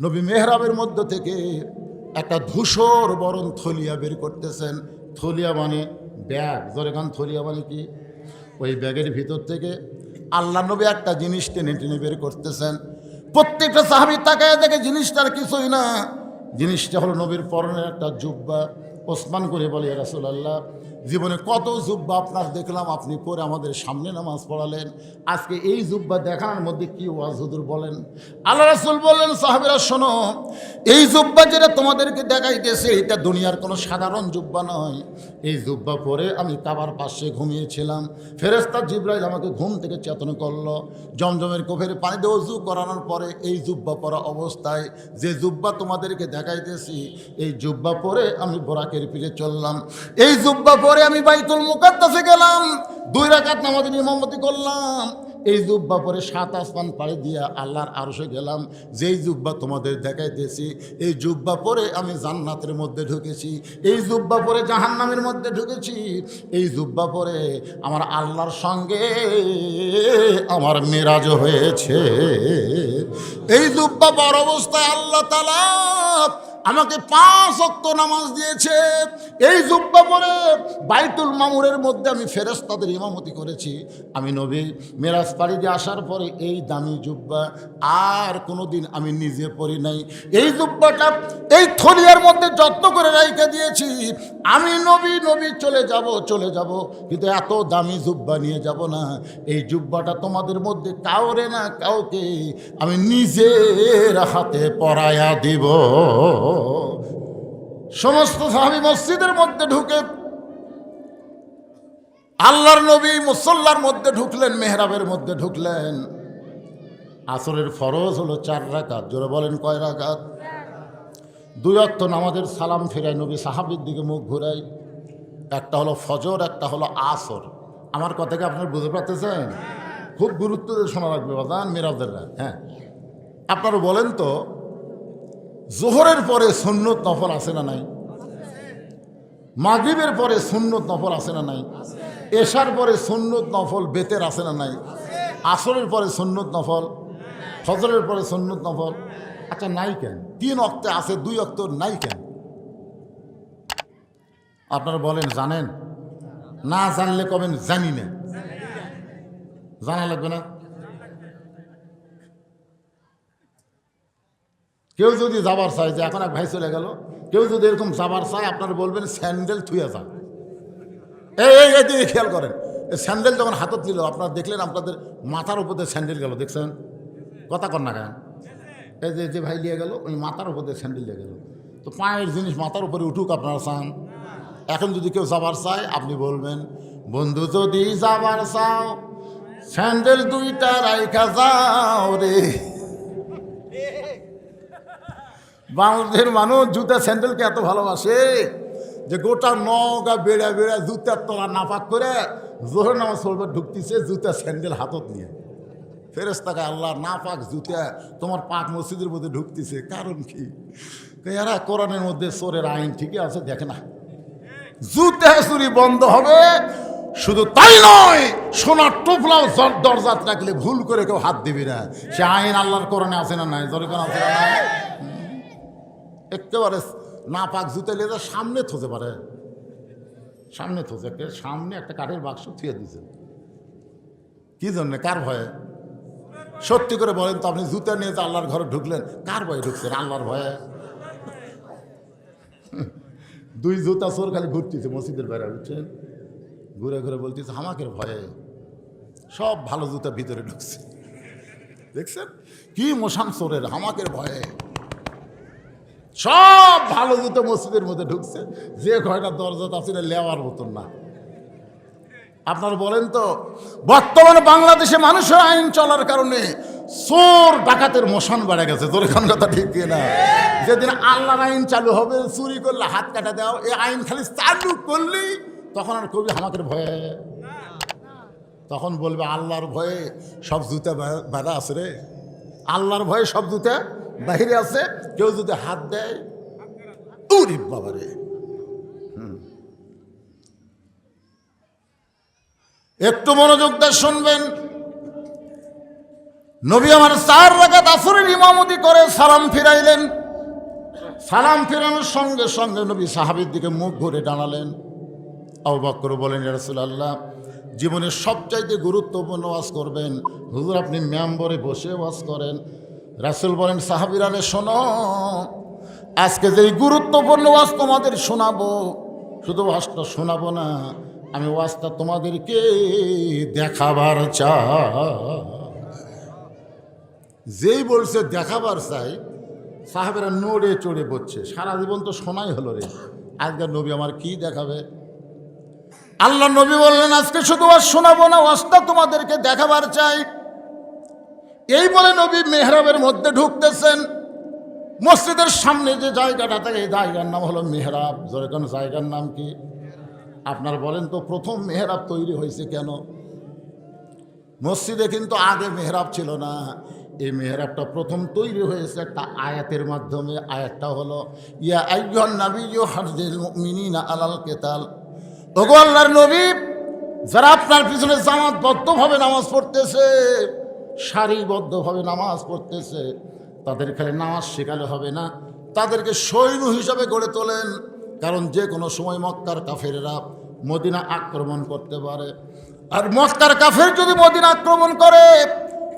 নবী মেহরাবের মধ্য থেকে একটা ধূসর বরণ থলিয়া বের করতেছেন। থলিয়া মানে ব্যাগ। জোরেখান থলিয়া মানে কি? ওই ব্যাগের ভিতর থেকে আল্লাহ নবী একটা জিনিস টেনে টেনে বের করতেছেন। প্রত্যেকটা সাহাবি তাকায় দেখে জিনিসটার কিছুই না। জিনিসটা হলো নবীর পরনের একটা জুব্বা। ওসমান করে বলে রাসুলাল্লাহ, জীবনে কত জুব্বা আপনার দেখলাম, আপনি পরে আমাদের সামনে নামাজ পড়ালেন। আজকে এই জুব্বা দেখানোর মধ্যে কি ওয়াজ হুজুর বলেন? আল্লাহ রাসুল বললেন, সাহাবিরা, শোনো, এই জুব্বা যেটা তোমাদেরকে দেখাইতেছে, এটা দুনিয়ার কোনো সাধারণ জুব্বা নয়। এই জুব্বা পরে আমি কাবার পাশে ঘুমিয়েছিলাম। ফেরেস্তা জিব্রাইল আমাকে ঘুম থেকে চেতন করল। জমজমের কোফের পানিতে অজু করানোর পরে এই জুব্বা পরা অবস্থায় যে জুব্বা তোমাদেরকে দেখাইতেছি, এই জুব্বা পরে আমি বোরাকের পিঠে চললাম। এই জুব্বা পরে আমি বাইতুল মুকাদ্দাসে গেলাম। দুই রাকাত নামাজের ইমামতি করলাম। এই জুব্বা পরে সাত আসমান পাড়ি দিয়া আল্লাহর আরশে গেলাম। যেই জুব্বা তোমাদের দেখাইতেছি, এই জুব্বা পরে আমি জান্নাতের মধ্যে ঢুকেছি। এই জুব্বা পরে জাহান্নামের মধ্যে ঢুকেছি। এই জুব্বা পরে আমার আল্লাহর সঙ্গে আমার মেরাজ হয়েছে। এই জুব্বা পর অবস্থায় আল্লাহ তালা আমাকে পাঁচ অক্ত নামাজ দিয়েছে। এই জুব্বা পরে বাইতুল মামুরের মধ্যে আমি ফেরেস্তাদের ইমামতি করেছি। আমি নবী, মেরাজ পাড়ি দিয়ে আসার পরে এই দামি জুব্বা আর কোনো দিন আমি নিজে পরি নাই। এই জুব্বাটা এই থলিয়ার মধ্যে যত্ন করে রাইখে দিয়েছি। আমি নবী নবী, চলে যাব চলে যাব। কিন্তু এত দামি জুব্বা নিয়ে যাব না। এই জুব্বাটা তোমাদের মধ্যে কাউরে না কাউকে আমি নিজের হাতে পরায়া দিব। সমস্ত সাহাবি মসজিদের মধ্যে ঢুকে আল্লাহর নবী মুসল্লার মধ্যে ঢুকলেন, মেহরাবের মধ্যে ঢুকলেন। আসরের ফরজ হলো চার রাকাত। জোরে বলেন কয় রাকাত? দুই অক্ত নামাজের সালাম ফেরাই নবী সাহাবির দিকে মুখ ঘুরাই একটা হলো ফজর, একটা হলো আসর। আমার কথাকে আপনার বুঝতে পারতেছেন? খুব গুরুত্ব শোনা রাখবে বাদান মেরাজেররা। হ্যাঁ। আপনারা বলেন তো জোহরের পরে সুন্নত নফল আছে না নাই? মাগরিবের পরে সুন্নত নফল আছে না নাই? এশার পরে সুন্নত নফল বেতের আছে না নাই? আসরের পরে সুন্নত নফল? ফজরের পরে সুন্নত নফল? আচ্ছা নাই কেন? তিন অক্তে আছে, দুই অক্ত নাই কেন? আপনারা বলেন, জানেন? না জানলে কবেন? জানি না। জানা লাগবে না? কেউ যদি যাবার চায় যে এখন এক ভাই চলে গেল, কেউ যদি এরকম যাবার চায়, আপনারা বলবেন স্যান্ডেল থুয়ে যান এই এই খেয়াল করেন। স্যান্ডেল যখন হাতত নিল, আপনারা দেখলেন আপনাদের মাথার উপর দিয়ে স্যান্ডেল গেল, দেখছেন? কথা কর না কেন? এই যে যে ভাই নিয়ে গেল, ওই মাথার উপর দিয়ে স্যান্ডেল নিয়ে গেল। তো পায়ের জিনিস মাথার উপরে উঠুক আপনারা চান। এখন যদি কেউ যাবার চায়, আপনি বলবেন, বন্ধু, যদি যাবার চাও, স্যান্ডেল দুইটা রাইখা যাও রে। বাংলাদেশের মানুষ জুতা স্যান্ডেলকে এত ভালোবাসে যে গোটা নগা বেড়া বেড়া জুতার তলা নাপাক করে জোহর নামাজ পড়বে, ঢুকতেছে জুতা স্যান্ডেল হাতত নিয়ে। ফেরেস তাকে আল্লাহ না পাক জুতা তোমার পাক মসজিদের মধ্যে ঢুকতেছে, কারণ কি? এরা কোরআনের মধ্যে চোরের আইন ঠিকই আছে, দেখে না। জুতা চুরি বন্ধ হবে, শুধু তাই নয়, সোনার টোপলাও জ- দরজাত রাখলে ভুল করে কেউ হাত দিবি না। সে আইন আল্লাহর কোরআনে আছে না নাই? জোরে কোন আছে না নাই? একেবারে না পাক জুতে লেজা সামনে থতে পারে। সামনে একে সামনে একটা কাঠের বাক্স থুয়ে দিয়েছে। কি জন্যে? কার ভয়ে? সত্যি করে বলেন তো, আপনি জুতা নিয়ে আল্লাহর ঘরে ঢুকলেন, কার ভয়ে ঢুকছেন? আল্লাহর ভয়ে? দুই জুতা চোর খালি ঘুরতেছে মসজিদের বাইরে, বুঝছেন? ঘুরে ঘুরে বলতেছে হামাকের ভয়ে সব ভালো জুতা ভিতরে ঢুকছে। দেখছেন? কি মশান চোরের হামাকের ভয়ে। সব ভালো জুতো মসজিদের মধ্যে ঢুকছে। যে কয়টা দরজা আছে লেওয়ার মতন না। আপনারা বলেন তো, বর্তমানে বাংলাদেশে মানুষের আইন চলার কারণে চোর ডাকাতের মোশন বেড়ে গেছে। তোর এখান কথা ঠিক কি না যেদিন আল্লাহর আইন চালু হবে, চুরি করলে হাত কাটা দাও এই আইন খালি চালু করলেই তখন আর কবি আমাকে ভয়ে। তখন বলবে, আল্লাহর ভয়ে সব জুতা বা- বাঁধা আছে রে। আল্লাহর ভয়ে সব জুতা বাহিরে আছে? কেউ যদি হাত দেয়? উরি বাবারে। একটু মনোযোগ দিয়ে শুনবেন। নবী আমার চার রাকাত আসরের ইমামতি করে সালাম ফিরাইলেন। সালাম ফিরানোর সঙ্গে সঙ্গে নবী সাহাবির দিকে মুখ ঘুরে দাঁড়ালেন আবু বকর বলেন আল্লাহ জীবনের সবচাইতে গুরুত্বপূর্ণ ওয়াজ করবেন। হুজুর, আপনি মেম্বরে বসে ওয়াজ করেন। রাসুল বলেন সাহাবিরানে শোনো, আজকে যে গুরুত্বপূর্ণ ওয়াজ তোমাদের শোনাবো, শুধু ওয়াজটা শোনাবো না, আমি ওয়াজটা তোমাদেরকে দেখাবার চা যেই বলছে, দেখাবার চাই, সাহাবেরা নড়ে চড়ে বসছে সারা জীবন তো শোনাই হলো রে। আজকের নবী আমার কি দেখাবে? আল্লাহ নবী বললেন, আজকে শুধু আর শোনাবো না, ওয়াজটা তোমাদেরকে দেখাবার চাই। এই বলে নবী মেহরাবের মধ্যে ঢুকতেছেন। মসজিদের সামনে যে জায়গাটা থাকে, এই জায়গার নাম হলো মেহরাব। যেরকম জায়গার নাম কি? আপনার বলেন তো, প্রথম মেহরাব তৈরি হয়েছে কেন? মসজিদে কিন্তু আগে মেহরাব ছিল না। এই মেহরাবটা প্রথম তৈরি হয়েছে একটা আয়াতের মাধ্যমে। আয়াতটা হলো, ইয়া আইয়ুহান নাবিয়্যু হারজিল মুমিনিনা আলাল কেতাল। ওগো আল্লাহর নবী, যারা আপনার পিছনে জামাতবদ্ধভাবে নামাজ পড়তেছে সারিবদ্ধভাবে নামাজ পড়তেছে। তাদের খালি নামাজ শেখালে হবে না। তাদেরকে সৈন্য হিসাবে গড়ে তোলেন। কারণ যে কোনো সময় মক্কার কাফেরেরা মদিনা আক্রমণ করতে পারে। আর মক্কার কাফের যদি মদিনা আক্রমণ করে,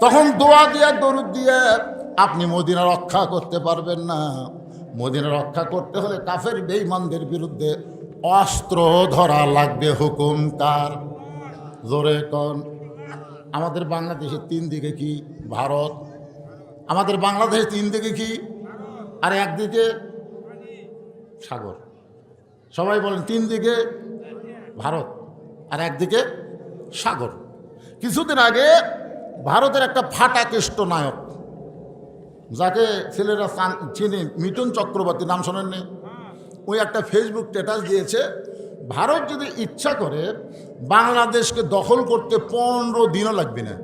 তখন দোয়া দিয়ে, দরুদ দিয়ে আপনি মদিনা রক্ষা করতে পারবেন না। মদিনা রক্ষা করতে হলে কাফের বেঈমানদের বিরুদ্ধে অস্ত্র ধরা লাগবে। হুকুম কার? জোরে কন। আমাদের বাংলাদেশের তিন দিকে কি? ভারত। আমাদের বাংলাদেশের তিন দিকে কি? আর একদিকে সাগর। সবাই বলেন, তিন দিকে ভারত আর একদিকে সাগর। কিছুদিন আগে ভারতের একটা ফাটা কেষ্ট নায়ক, যাকে ছেলেরা চান- মিঠুন চক্রবর্তী, নাম শোনেননি? ওই একটা ফেসবুক স্ট্যাটাস দিয়েছে ভারত যদি ইচ্ছা করে, বাংলাদেশকে দখল করতে পনেরো দিনও লাগবে না।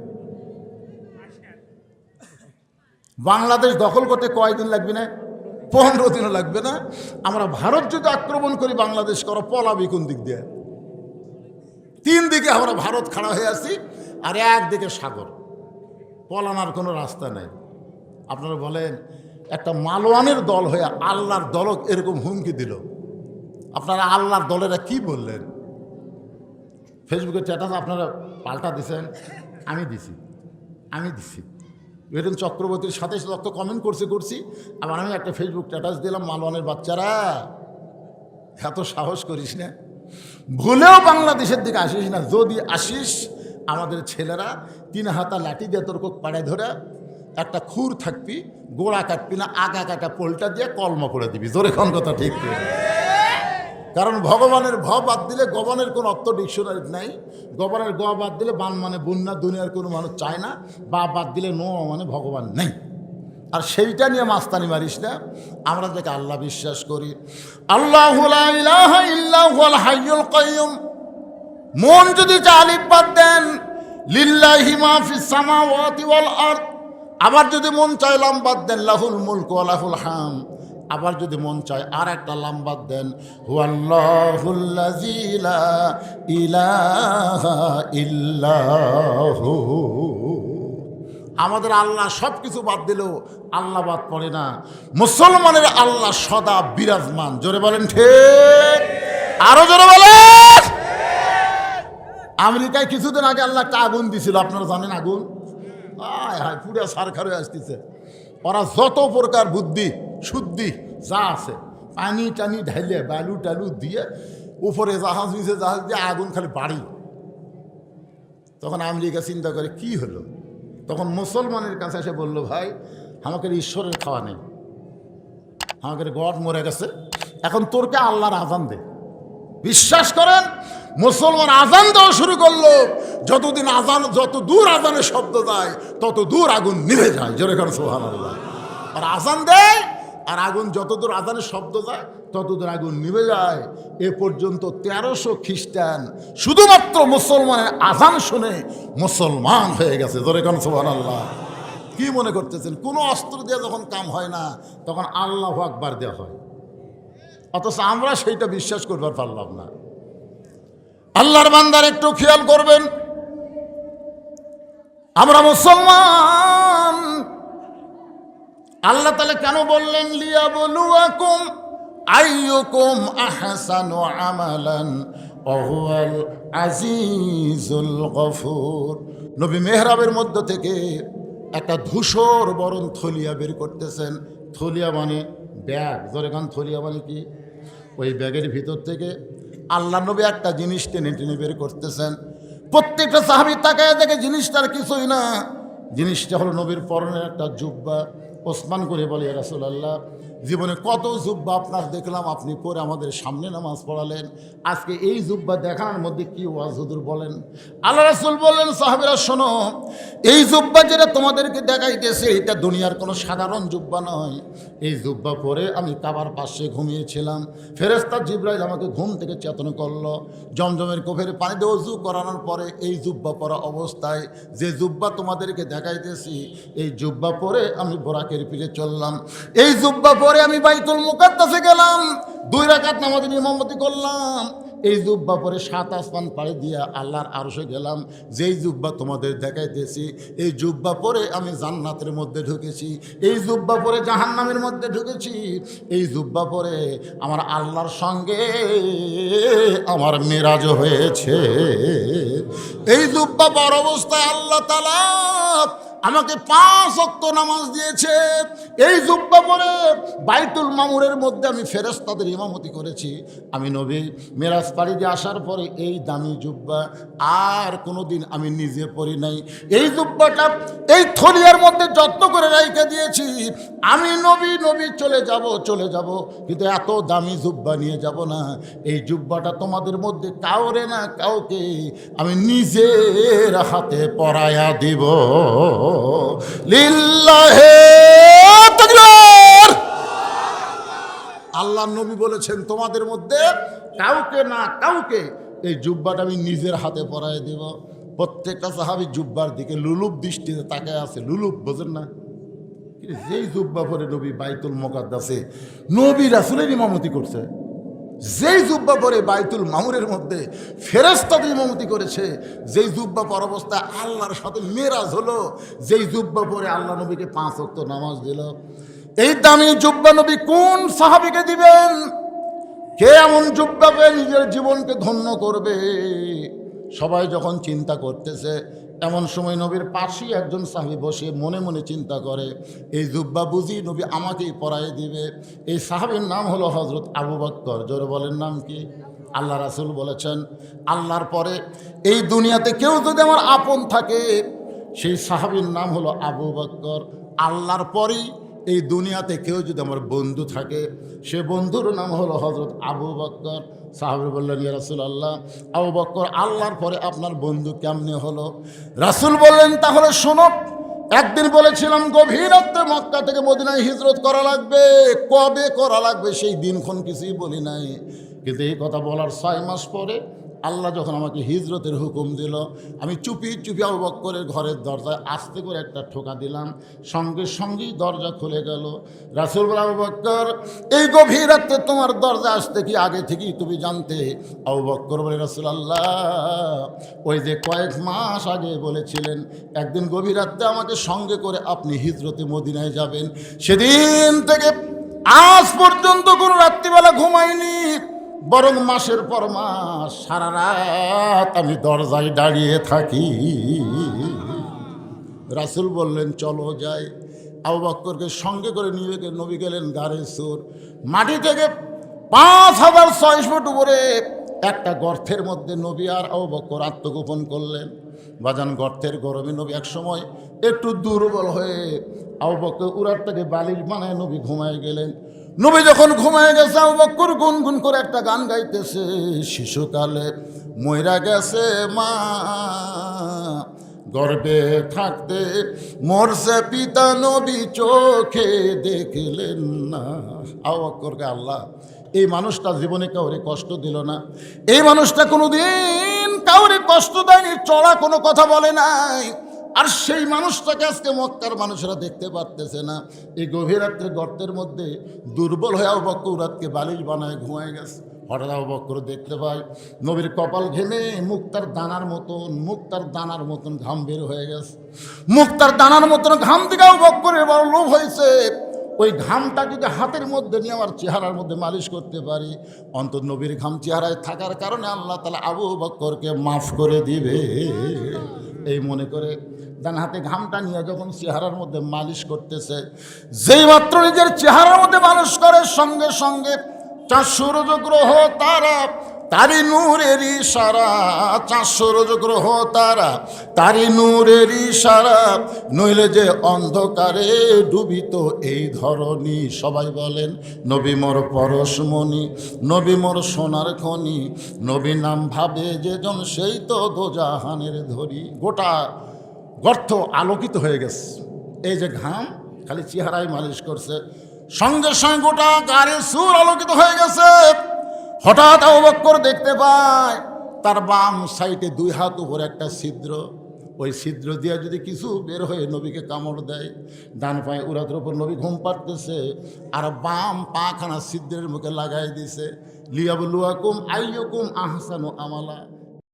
বাংলাদেশ দখল করতে কয়দিন লাগবে না? পনেরো দিনও লাগবে না। আমরা ভারত যদি আক্রমণ করি, বাংলাদেশ করো, পলাবি কোন দিক দিয়ে? তিন দিকে আমরা ভারত খাড়া হয়ে আছি, আর একদিকে সাগর। পলানোর কোনো রাস্তা নেই। আপনারা বলেন, একটা মালোয়ানের দল হয়ে আল্লাহর দলক এরকম হুমকি দিল। আপনারা আল্লাহর দলেরা কি বললেন? ফেসবুকে স্ট্যাটাস আপনারা পাল্টা দিছেন, আমি দিছি আমি দিছি। বেতন চক্রবর্তীর সাথে সাথে কমেন্ট করছে, করছি, আবার আমি একটা ফেসবুক স্ট্যাটাস দিলাম, মালওয়ানের বাচ্চারা, এত সাহস করিস না। ভুলেও বাংলাদেশের দিকে আসিস না, যদি আসিস, আমাদের ছেলেরা তিন হাতা লাঠি দিয়ে তোর কোক পাড়ায় ধরে একটা খুর থাকবি, গোড়া কাটবি না, আগা কাটা পোলটা দিয়ে কলম করে দিবি। জোরে কথা ঠিক কারণ ভগবানের ভ বাদ দিলে গবনের কোনো অর্থ ডিকশনারি নাই। গবনের গ বাদ দিলে বান মানে বন্যা, দুনিয়ার কোনো মানুষ চায় না। বা বাদ দিলে নো মানে ভগবান নেই। আর সেইটা নিয়ে মাস্তানি মারিস না। আমরা যাকে আল্লাহ বিশ্বাস করি। আল্লাহ মন যদি চালিপ বাদ দেন, লিল্লাহি আবার যদি মন চায় লাম্বাদ দেন, লাহুল মুলক ওয়া লাহুল হাম। আবার যদি মন চায় আর একটা লাম্বাদ দেন আমাদের আল্লাহ সব কিছু বাদ দিলেও আল্লাহ বাদ পড়ে না। মুসলমানের আল্লাহ সদা বিরাজমান। জোরে বলেন ঠিক? আরও জোরে বলেন? আমেরিকায় কিছুদিন আগে আল্লাহ একটা আগুন দিছিল, আপনারা জানেন আগুন? আয় হায়, পুরা সারখার হয়ে আসতেছে। ওরা যত প্রকার বুদ্ধি শুদ্ধি যা আছে, পানি টানি ঢাইলে, বালু টালু দিয়ে উপরে জাহাজ, নিচে জাহাজ দিয়ে আগুন খালি বাড়ি তখন আমেরিকা চিন্তা করে, কি হলো? তখন মুসলমানের কাছে এসে বলল, ভাই, আমাকে ঈশ্বরের খাওয়া নেই। আমাকে গড মরে গেছে। এখন তোরকে আল্লাহর আজান দে। বিশ্বাস করেন, মুসলমান আজান দেওয়া শুরু করল। যতদিন আজান, যত দূর আজানের শব্দ যায়, তত দূর আগুন নিভে যায়। জোরে কর সোহান আল্লাহ আর আজান দেয় আর আগুন যত দূর আজানের শব্দ যায় তত দূর আগুন নিভে যায়। এ পর্যন্ত তেরোশো খ্রিস্টান শুধুমাত্র মুসলমানের আজান শুনে মুসলমান হয়ে গেছে। জোরে কর সোহান আল্লাহ কি মনে করতেছেন? কোনো অস্ত্র দিয়ে যখন কাম হয় না, তখন আল্লাহ আকবার দেওয়া হয়। অথচ আমরা সেইটা বিশ্বাস করবার পারলাম না। আল্লাহর বান্দার একটু খেয়াল করবেন। আমরা মুসলমান আল্লাহ তালা কেন বললেন লিয়া বলুয়াকুম আইয়ুকুম আহসানু আমালান অহুয়াল আজিজুল গফুর। নবী মেহরাবের মধ্য থেকে একটা ধূসর বরণ থলিয়া বের করতেছেন। থলিয়া মানে ব্যাগ। জোরে গান, থলিয়া মানে কি? ওই ব্যাগের ভিতর থেকে আল্লাহ নবী একটা জিনিস টেনে টেনে বের করতেছেন। প্রত্যেকটা সাহাবি তাকায় দেখে জিনিসটার কিছুই না। জিনিসটা হলো নবীর পরনের একটা জুব্বা। ওসমান করে বলে রাসুল আল্লাহ জীবনে কত জুব্বা আপনার দেখলাম, আপনি পরে আমাদের সামনে নামাজ পড়ালেন। আজকে এই জুব্বা দেখানোর মধ্যে কি ওয়াজ হুজুর বলেন? আল্লাহ রাসুল বললেন, সাহাবিরা, শোনো, এই জুব্বা যেটা তোমাদেরকে দেখাইতেছে, এটা দুনিয়ার কোনো সাধারণ জুব্বা নয়। এই জুব্বা পরে আমি কাবার পাশে ঘুমিয়েছিলাম। ফেরেস্তা জিব্রাইল আমাকে ঘুম থেকে চেতন করল। জমজমের কোফের পানি দিয়ে উজু করানোর পরে এই জুব্বা পরা অবস্থায় যে জুব্বা তোমাদেরকে দেখাইতেছি, এই জুব্বা পরে আমি বোরাকের পিঠে চললাম। এই জুব্বা পরে আমি বাইতুল মুকাদ্দাসে গেলাম, দুই রাকাত নামাজের ইমামতি করলাম। এই জুব্বা পরে সাত আসমান পাড়ি দিয়া আল্লাহর আরশে গেলাম, যেই জুব্বা তোমাদের দেখাইতেছি, এই জুব্বা পরে আমি জান্নাতের মধ্যে ঢুকেছি, এই জুব্বা পরে জাহান্নামের মধ্যে ঢুকেছি, এই জুব্বা পরে আমার আল্লাহর সঙ্গে আমার মেরাজ হয়েছে। এই জুব্বা পর অবস্থায় আল্লাহ তালা আমাকে পাঁচ অক্ত নামাজ দিয়েছে। এই জুব্বা পরে বাইতুল মামুরের মধ্যে আমি ফেরেস্তাদের ইমামতি করেছি। আমি নবী, মেরাজ পাড়ি দিয়ে আসার পরে এই দামি জুব্বা আর কোনো দিন আমি নিজে পরি নাই। এই জুব্বাটা এই থলিয়ার মধ্যে যত্ন করে রেখে দিয়েছি। আমি নবী নবী চলে যাব চলে যাব, কিন্তু এত দামি জুব্বা নিয়ে যাব না। এই জুব্বাটা তোমাদের মধ্যে কাউরে না কাউকে আমি নিজের হাতে পরায়া দিব। লিল্লাহে আল্লাহ নবী বলেছেন, তোমাদের মধ্যে কাউকে না কাউকে এই জুব্বাটা আমি নিজের হাতে পরায় দিব। প্রত্যেকটা সাহাবি জুব্বার দিকে লুলুপ দৃষ্টিতে তাকায় আছে। লুলুপ, বোঝেন না? যেই জুব্বা পরে নবী বাইতুল মোকাদ্দাসে নবী রাসুলের ইমামতি করছে। যেই জুব্বা পরে বাইতুল মামুরের মধ্যে ফেরেস্তাদের ইমামতি করেছে, যেই জুব্বা পর অবস্থায় আল্লাহর সাথে মেরাজ হলো, যেই জুব্বা পরে আল্লাহ নবীকে পাঁচ অক্ত নামাজ দিল। এই দামি জুব্বা নবী কোন সাহাবিকে দিবেন? কে এমন জুব্বা পেয়ে নিজের জীবনকে ধন্য করবে? সবাই যখন চিন্তা করতেছে এমন সময় নবীর পাশেই একজন সাহাবি বসে মনে মনে চিন্তা করে, এই জুব্বা বুঝি নবী আমাকেই পরাই দিবে? এই সাহাবির নাম হলো হজরত আবু বক্কর। জোরে বলেন, নাম কি? আল্লাহ রাসুল বলেছেন, আল্লাহর পরে এই দুনিয়াতে কেউ যদি আমার আপন থাকে, সেই সাহাবির নাম হলো আবু বক্কর। আল্লাহর পরেই এই দুনিয়াতে কেউ যদি আমার বন্ধু থাকে, সে বন্ধুর নাম হলো হজরত আবু বক্কর। সাহাবি বললেন, ইয়া রাসুল আল্লাহ আবু বক্কর আল্লাহর পরে আপনার বন্ধু কেমনে হলো? রাসুল বললেন, তাহলে শোনো, একদিন বলেছিলাম, গভীর মক্কা থেকে মদিনায় হিজরত করা লাগবে। কবে করা লাগবে সেই দিনক্ষণ কিছুই বলি নাই। কিন্তু এই কথা বলার ছয় মাস পরে আল্লাহ যখন আমাকে হিজরতের হুকুম দিল, আমি চুপি চুপি আবু করে ঘরের দরজায় আস্তে করে একটা ঠোকা দিলাম। সঙ্গে সঙ্গেই দরজা খুলে গেল। রাসুল বলে আবু বক্কর, এই গভীর রাত্রে তোমার দরজা আসতে কি আগে থেকেই তুমি জানতে? আবু বক্কর বলে রাসুল আল্লাহ ওই যে কয়েক মাস আগে বলেছিলেন, একদিন গভীর রাত্রে আমাকে সঙ্গে করে আপনি হিজরতে মদিনায় যাবেন। সেদিন থেকে আজ পর্যন্ত কোনো রাত্রিবেলা ঘুমাইনি। বরং মাসের পর মাস সারা রাত আমি দরজায় দাঁড়িয়ে থাকি। রাসুল বললেন, চলো যাই। আবু বক্করকে সঙ্গে করে নিয়ে নবী গেলেন গাড়ে সুর। মাটি থেকে পাঁচ হাজার ছয় ফুট উপরে একটা গর্তের মধ্যে নবী আর আবু বক্কর আত্মগোপন করলেন। বাজান, গর্তের গরমে নবী এক সময় একটু দুর্বল হয়ে আবু বক্কর উড়ারটাকে বালিশ বানায় নবী ঘুমায় গেলেন। নবী যখন ঘুমায় গেছে বক্কর গুনগুন করে একটা গান গাইতেছে, শিশুকালে ময়রা গেছে মা, গর্বে থাকতে মরছে পিতা নবী, চোখে দেখলেন না। আবু বক্করকে আল্লাহ, এই মানুষটা জীবনে কাউরে কষ্ট দিল না। এই মানুষটা কোনোদিন কাউরে কষ্ট দেয়নি, চড়া কোনো কথা বলে নাই। আর সেই মানুষটাকে আজকে মক্কার মানুষরা দেখতে পারতেছে না। এই গভীর রাত্রে গর্তের মধ্যে দুর্বল হয়ে বক্কৌরাতকে বালিশ বানায় ঘুমায় গেছে। হঠাৎ আবু বক্কর দেখতে পায়, নবীর কপাল ঘেমে মুক্তার দানার মতন, মুক্তার দানার মতন ঘাম বের হয়ে গেছে। মুক্তার দানার মতন ঘাম আবু বক্করের বড় লোভ হয়েছে। ওই ঘামটা যদি হাতের মধ্যে নিয়ে আমার চেহারার মধ্যে মালিশ করতে পারি অন্তর নবীর ঘাম চেহারায় থাকার কারণে আল্লাহ তালা আবু বক্করকে মাফ করে দিবে। এই মনে করে ডান হাতে ঘামটা নিয়ে যখন চেহারার মধ্যে মালিশ করতেছে, যেই মাত্র নিজের চেহারার মধ্যে মালিশ করে, সঙ্গে সঙ্গে চার সূর্য গ্রহ তারা তারি নূরের ইশারা, চার গ্রহ তারা তারি নূরের ইশারা, নইলে যে অন্ধকারে ডুবিত এই ধরনী সবাই বলেন, নবী মোর পরশমণি, নবী মোর সোনার খনি নবী নাম ভাবে যেজন সেই তো দোজাহানের ধরি গোটা গর্ত আলোকিত হয়ে গেছে। এই যে ঘাম, খালি চেহারায় মালিশ করছে। সঙ্গে সঙ্গে গোটা গাড়ি সুর আলোকিত হয়ে গেছে। হঠাৎ অবক্কর দেখতে পায়, তার বাম সাইডে দুই হাত উপরে একটা ছিদ্র। ওই ছিদ্র দিয়ে যদি কিছু বের হয়ে নবীকে কামড় দেয়, ডান পায়ে উড়াতের উপর নবী ঘুম পাড়তেছে, আর বাম পাখানা ছিদ্রের মুখে লাগাই দিছে। লিয়াবলুয়াকুম আইয়কুম আহসানু আমালা।